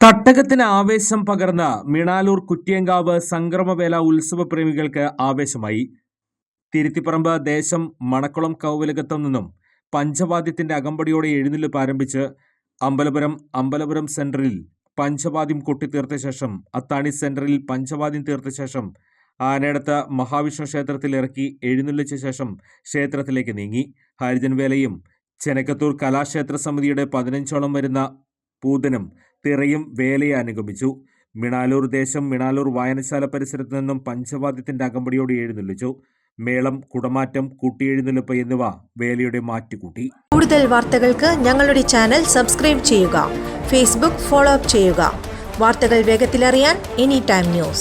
തട്ടകത്തിന് ആവേശം പകർന്ന മിണാലൂർ കുറ്റിയങ്കാവ് സംക്രമവേല ഉത്സവ പ്രേമികൾക്ക് ആവേശമായി. തിരുത്തിപ്പറമ്പ് ദേശം മണക്കുളം കൗവലകത്തു നിന്നും പഞ്ചവാദ്യത്തിന്റെ അകമ്പടിയോടെ എഴുന്നള്ളിപ്പ് ആരംഭിച്ച് അമ്പലപുരം അമ്പലപുരം സെന്ററിൽ പഞ്ചവാദ്യം കൊട്ടിത്തീർത്ത ശേഷം അത്താണി സെന്ററിൽ പഞ്ചവാദ്യം തീർത്ത ശേഷം ആനയടത്ത് മഹാവിഷ്ണു ക്ഷേത്രത്തിൽ ഇറക്കി എഴുന്നള്ളിച്ച ശേഷം ക്ഷേത്രത്തിലേക്ക് നീങ്ങി. ഹരിജൻവേലയും ചെനക്കത്തൂർ കലാക്ഷേത്ര സമിതിയുടെ പതിനഞ്ചോളം വരുന്ന പൂതനും തിറയും വേലയെ അനുഗമിച്ചു. മിണാലൂർ ദേശം മിണാലൂർ വായനശാല പരിസരത്തു നിന്നും പഞ്ചവാദ്യത്തിന്റെ അകമ്പടിയോട് എഴുന്നള്ളിച്ചു. മേളം കുടമാറ്റം കൂട്ടിയെഴുന്നള്ളിപ്പ് എന്നിവ വേലയുടെ മാറ്റുകൂട്ടി. കൂടുതൽ വാർത്തകൾക്ക് ഞങ്ങളുടെ ചാനൽ സബ്സ്ക്രൈബ് ചെയ്യുക. ഫേസ്ബുക്ക് ഫോളോ അപ്പ് ചെയ്യുക. വാർത്തകൾ വേഗത്തിലറിയാൻ എനി ടൈം ന്യൂസ്.